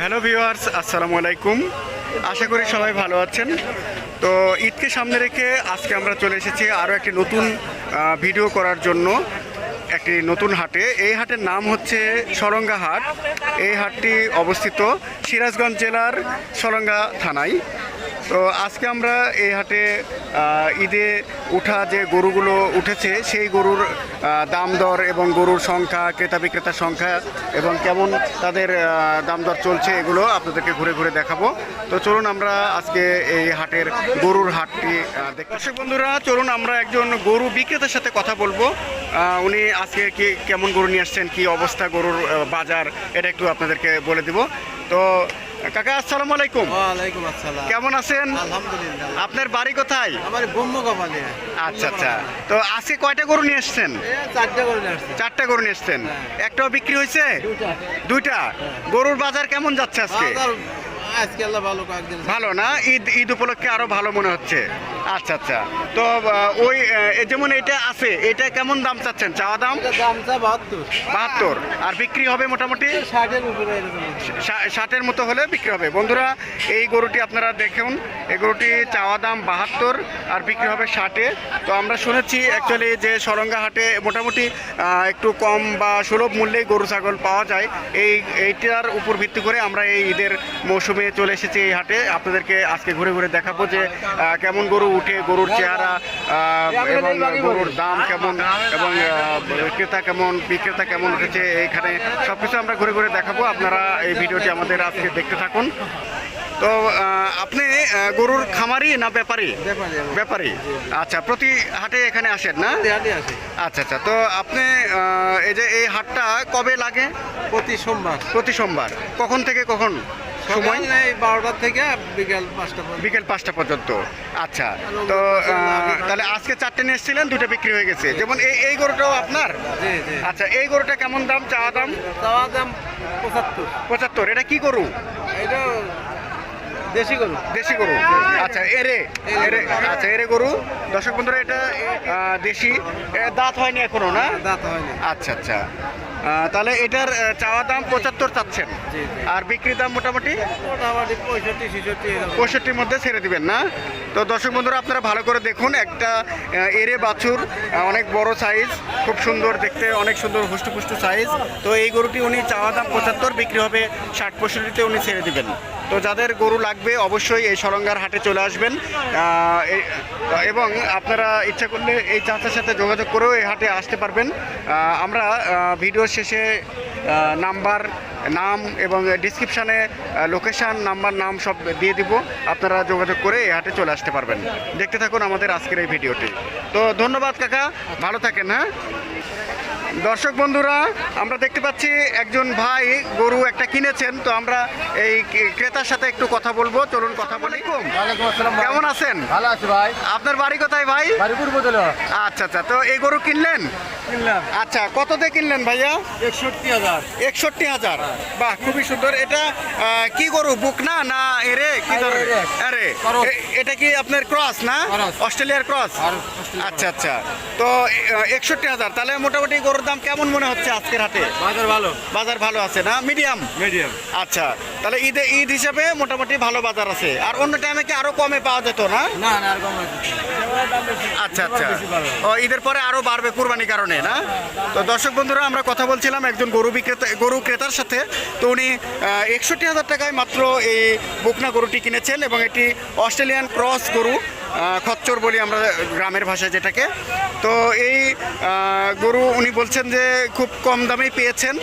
Hello viewers, আসসালামু আলাইকুম। আশা করি সবাই ভালো আছেন। তো ঈদকে সামনে রেখে আজকে আমরা চলে এসেছি আরও একটি নতুন ভিডিও করার জন্য, একটি নতুন হাটে। এই হাটের নাম হচ্ছে সরঙ্গা হাট। এই হাটটি অবস্থিত সিরাজগঞ্জ জেলার সরঙ্গা থানায়। তো আজকে আমরা এই হাটে ঈদে উঠা যে গরুগুলো উঠেছে, সেই গরুর দাম দর এবং গরুর সংখ্যা, ক্রেতা বিক্রেতার সংখ্যা এবং কেমন তাদের দাম দর চলছে এগুলো আপনাদেরকে ঘুরে ঘুরে দেখাবো। তো চলুন আমরা আজকে এই হাটের গরুর হাটটি দেখতে দর্শক বন্ধুরা, চলুন আমরা একজন গরু বিক্রেতার সাথে কথা বলব। উনি আজকে কি, কেমন গরু নিয়ে আসছেন, কি অবস্থা গরুর বাজার, এটা একটু আপনাদেরকে বলে দিব। তো কাকা আসসালামু আলাইকুম। ওয়ালাইকুম আসসালাম। কেমন আছেন? আলহামদুলিল্লাহ। আপনার বাড়ি কোথায়? আমার ব্রহ্ম আচ্ছা আচ্ছা। তো আজকে কয়টা গরু নিয়ে এসছেন? চারটে নিয়ে আসছে চারটা গরু নিয়ে এসছেন। হ্যাঁ। একটাও বিক্রি হয়েছে? দুইটা। গরুর বাজার কেমন যাচ্ছে আজকে? আজকে আল্লাহ ভালো কয়েকদিন ভালো না? ঈদ ঈদ উপলক্ষে আরও ভালো মনে হচ্ছে। আচ্ছা আচ্ছা। তো ওই যেমন এটা আছে এটা কেমন দাম চাচ্ছেন? চাওয়া দাম? বাহাত্তর। বাহাত্তর। আর বিক্রি হবে মোটামুটি? ষাটের উপরে ষাটের মতো হলে বিক্রি হবে। বন্ধুরা এই গরুটি আপনারা দেখুন। এই গরুটি চাওয়া দাম বাহাত্তর আর বিক্রি হবে ষাটে। তো আমরা শুনেছি অ্যাকচুয়ালি যে সরঙ্গা হাটে মোটামুটি আহ, একটু কম বা সুলভ মূল্যে গরু ছাগল পাওয়া যায়। এই এইটার উপর ভিত্তি করে আমরা এই ঈদের মৌসুমে চলে এসেছি এই হাটে। আপনাদেরকে আজকে ঘুরে ঘুরে দেখাবো যে কেমন গরু উঠে গরুর চেহারা এবং গরুর দাম কেমন এবং ক্রেতা কেমন বিক্রেতা কেমন উঠেছে এইখানে সব কিছু আমরা ঘুরে ঘুরে দেখাবো। আপনারা এই ভিডিওটি আমাদের আজকে দেখতে থাকুন। তো আপনি গরুর খামারি না ব্যাপারে? ব্যাপারী আচ্ছা প্রতি হাটে এখানে আসেন না? আচ্ছা আচ্ছা। তো আপনি এই যে এই হাটটা কবে লাগে? প্রতি সোমবার। প্রতি সোমবার। কখন থেকে কখন? সময়? এই থেকে বিকাল পাঁচটা বিকেল পাঁচটা পর্যন্ত। আচ্ছা তো তাহলে আজকে চারটে নিয়ে এসেছিলেন দুটো বিক্রি হয়ে গেছে। যেমন এই এই গরুটাও আপনার? আচ্ছা এই গরুটা কেমন দাম চাওয়া দাম? চাওয়া দাম পঁচাত্তর। পঁচাত্তর এটা কি গরু? এটা দেশি গরু। দেশি গরু। আচ্ছা এরে এরে আচ্ছা এরে গরু। দর্শক বন্ধুরা এটা দেশি। দাঁত হয়নি এখনও না দাঁত হয়নি। আচ্ছা আচ্ছা। তাহলে এটার চাওয়া দাম পঁচাত্তর চাচ্ছেন। আর বিক্রি দাম মোটামুটি? মোটামুটি পঁয়ষট্টি পঁয়ষট্টির মধ্যে ছেড়ে দিবেন না? তো দর্শক বন্ধুরা আপনারা ভালো করে দেখুন একটা এরে বাছুর অনেক বড় সাইজ খুব সুন্দর দেখতে অনেক সুন্দর হুষ্টপুষ্ট সাইজ তো এই গরুটি উনি চাওয়া দাম পঁচাত্তর বিক্রি হবে ষাট পঁয়ষট্টিতে উনি ছেড়ে দিবেন। তো যাদের গরু লাগবে অবশ্যই এই সরঙ্গার হাটে চলে আসবেন। এবং আপনারা ইচ্ছা করলে এই চাচার সাথে যোগাযোগ করেও এই হাটে আসতে পারবেন। আমরা ভিডিওর শেষে নাম্বার, নাম এবং ডিসক্রিপশানে লোকেশান নাম্বার, নাম সব দিয়ে দিব। আপনারা যোগাযোগ করে এই হাটে চলে আসতে পারবেন। দেখতে থাকুন আমাদের আজকের এই ভিডিওটি। তো ধন্যবাদ কাকা, ভালো থাকেন হ্যাঁ? দর্শক বন্ধুরা আমরা দেখতে পাচ্ছি একজন ভাই গরু একটা কিনেছেন তো আমরা এই ক্রেতার সাথে একটু কথা বলব। চলুন কথা বলি। কেমন আছেন? ভালো আছে ভাই। আপনার বাড়ি কোথায় ভাই? আচ্ছা আচ্ছা। তো এই গরু কিনলেন? আচ্ছা কত দিয়ে কিনলেন ভাইয়া? একষট্টি হাজার। একষট্টি হাজার। বাহ খুবই সুন্দর। এটা কি গরু বুক না না এরে? কি আরে। এ- এটা কি আপনার ক্রস না? অস্ট্রেলিয়ার ক্রস? আচ্ছা আচ্ছা। তো একষট্টি হাজার। তাহলে মোটামুটি গরুর দাম কেমন মনে হচ্ছে আজকের হাটে? বাজার ভালো। বাজার ভালো আছে না? মিডিয়াম? মিডিয়াম। আচ্ছা তাহলে ঈদে ঈদ হিসাবে মোটামুটি ভালো বাজার আছে। আর অন্য টাইমে কি আরও কমে পাওয়া যেত না? না না আর কম আচ্ছা আচ্ছা। ও ঈদের পরে আরও বাড়বে কুরবানির কারণে না? তো দর্শক বন্ধুরা আমরা কথা বলছিলাম একজন গরু বিক্রেতা গরু ক্রেতার সাথে। তো উনি একষট্টি হাজার টাকায় মাত্র এই বুকনা গরুটি কিনেছেন এবং এটি অস্ট্রেলিয়ান ক্রস গরু। খচ্চর বলি আমরা গ্রামের ভাষায় যেটাকে। তো এই গরু উনি বলছেন যে খুব কম দামেই পেয়েছেন।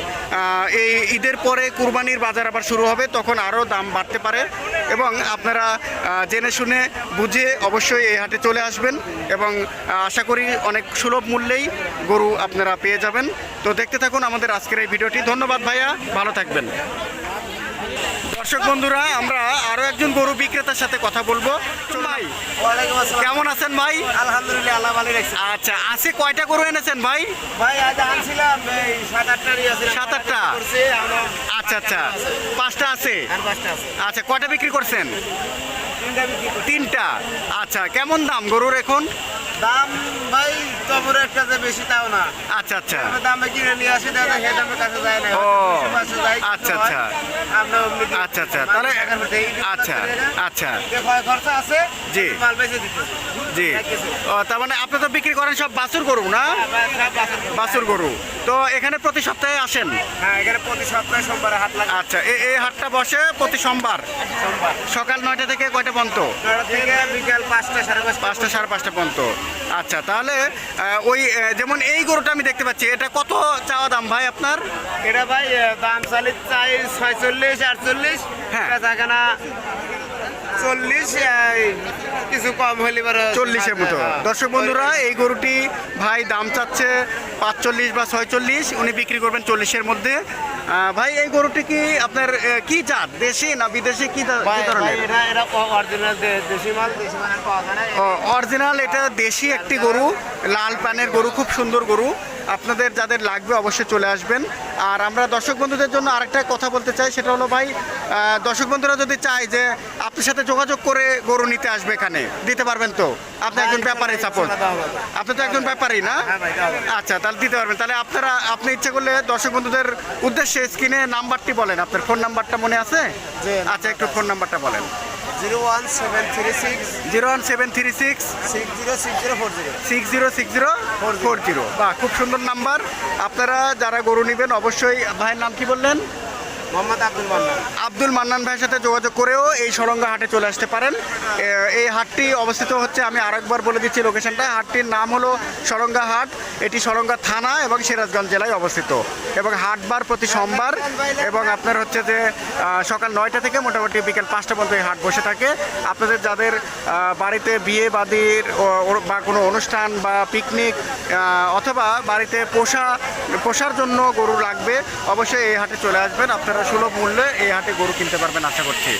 এই ঈদের পরে কুরবানির বাজার আবার শুরু হবে, তখন আরও দাম বাড়তে পারে। এবং আপনারা জেনে শুনে বুঝে অবশ্যই এই হাটে চলে আসবেন এবং আশা করি অনেক সুলভ মূল্যেই গরু আপনারা পেয়ে যাবেন। তো দেখতে থাকুন আমাদের আজকের এই ভিডিওটি। ধন্যবাদ ভাইয়া, ভালো থাকবেন। দর্শক বন্ধুরা আমরা আরও একজন গরু বিক্রেতার সাথে কথা বলব। ভাই কেমন আছেন ভাই? আলহামদুলিল্লাহ আল্লাহ ভালো রাখছে। আচ্ছা আছে কয়টা গরু এনেছেন ভাই? ভাই আজ আনছিলাম সাত সাত আটটা? আচ্ছা আচ্ছা পাঁচটা আছে। আর আচ্ছা কয়টা বিক্রি করছেন? তিনটা। আচ্ছা কেমন দাম গরুর এখন? দাম ভাই যে বেশি তাও না। আচ্ছা আচ্ছা। দামে কিনে নিয়ে আসি দাদা সে দামের কাছে যায় না। ও, আচ্ছা, আচ্ছা। আমরা আচ্ছা, আচ্ছা, তাহলে- আচ্ছা। আচ্ছা। খরচা আছে জি। মাল বেঁচে দিতে জি। ও, তার মানে আপনি তো বিক্রি করেন সব বাছুর গরু না? বাছুর গরু। তো এখানে প্রতি সপ্তাহে আসেন? হ্যাঁ এখানে প্রতি সপ্তাহে সোমবারে হাট লাগে। আচ্ছা এই হাটটা বসে প্রতি সোমবার? সোমবার। সকাল নয়টা থেকে কয়টা পর্যন্ত? নয়টা থেকে বিকাল পাঁচটা সাড়ে পাঁচটা পাঁচটা সাড়ে পাঁচটা পর্যন্ত। আচ্ছা তাহলে ওই যেমন এই গরুটা আমি দেখতে পাচ্ছি এটা কত চাওয়া দাম ভাই আপনার এটা ভাই দাম চালি চাই ছয়চল্লিশ আটচল্লিশ হ্যাঁ। চল্লিশ কিছু কম হলে চল্লিশের মতো। হ্যাঁ। দর্শক বন্ধুরা এই গরুটি ভাই দাম চাচ্ছে পাঁচচল্লিশ বা ছয়চল্লিশ উনি বিক্রি করবেন চল্লিশের মধ্যে। ভাই এই গরুটি কি আপনার কি জাত? দেশি না বিদেশি? কি অরিজিনাল এটা দেশি একটি গরু। লাল প্যানের গরু খুব সুন্দর গরু। আপনাদের যাদের লাগবে অবশ্যই চলে আসবেন। আর আমরা দর্শক বন্ধুদের জন্য আরেকটা কথা বলতে চাই সেটা হলো ভাই দর্শক বন্ধুরা যদি চায় যে আপনার সাথে যোগাযোগ করে গরু নিতে আসবে এখানে দিতে পারবেন তো? আপনি একজন ব্যাপারী সাপোজ আপনি তো একজন ব্যাপারী না? হ্যাঁ। আচ্ছা তাহলে দিতে পারবেন। তাহলে আপনারা আপনি ইচ্ছে করলে দর্শক বন্ধুদের উদ্দেশ্যে স্ক্রিনে নাম্বারটি বলেন। আপনার ফোন নাম্বারটা মনে আছে। আচ্ছা একটু ফোন নাম্বারটা বলেন। Zero one seven three six zero one seven three six six zero six zero four zero. Six zero six zero four zero. বা খুব সুন্দর নাম্বার। আপনারা যারা গরু নেবেন অবশ্যই ভাইয়ের নাম কি বললেন? আব্দুল মান্নান। আব্দুল মান্নান ভাইয়ের সাথে যোগাযোগ করেও এই সরঙ্গা হাটে চলে আসতে পারেন। এই হাটটি অবস্থিত হচ্ছে, আমি আরেকবার বলে দিচ্ছি লোকেশনটা। হাটটির নাম হলো সরঙ্গা হাট। এটি সরঙ্গা থানা এবং সিরাজগঞ্জ জেলায় অবস্থিত। এবং হাটবার প্রতি সোমবার এবং আপনার হচ্ছে যে সকাল নয়টা থেকে মোটামুটি বিকেল পাঁচটা পর্যন্ত এই হাট বসে থাকে। আপনাদের যাদের বাড়িতে বিয়ে বাদির বা কোনো অনুষ্ঠান বা পিকনিক অথবা বাড়িতে পোষা, পোষার জন্য গরু লাগবে, অবশ্যই এই হাটে চলে আসবেন। আপনারা সুলভ মূল্যে এই হাটে গরু কিনতে পারবেন আশা করছি।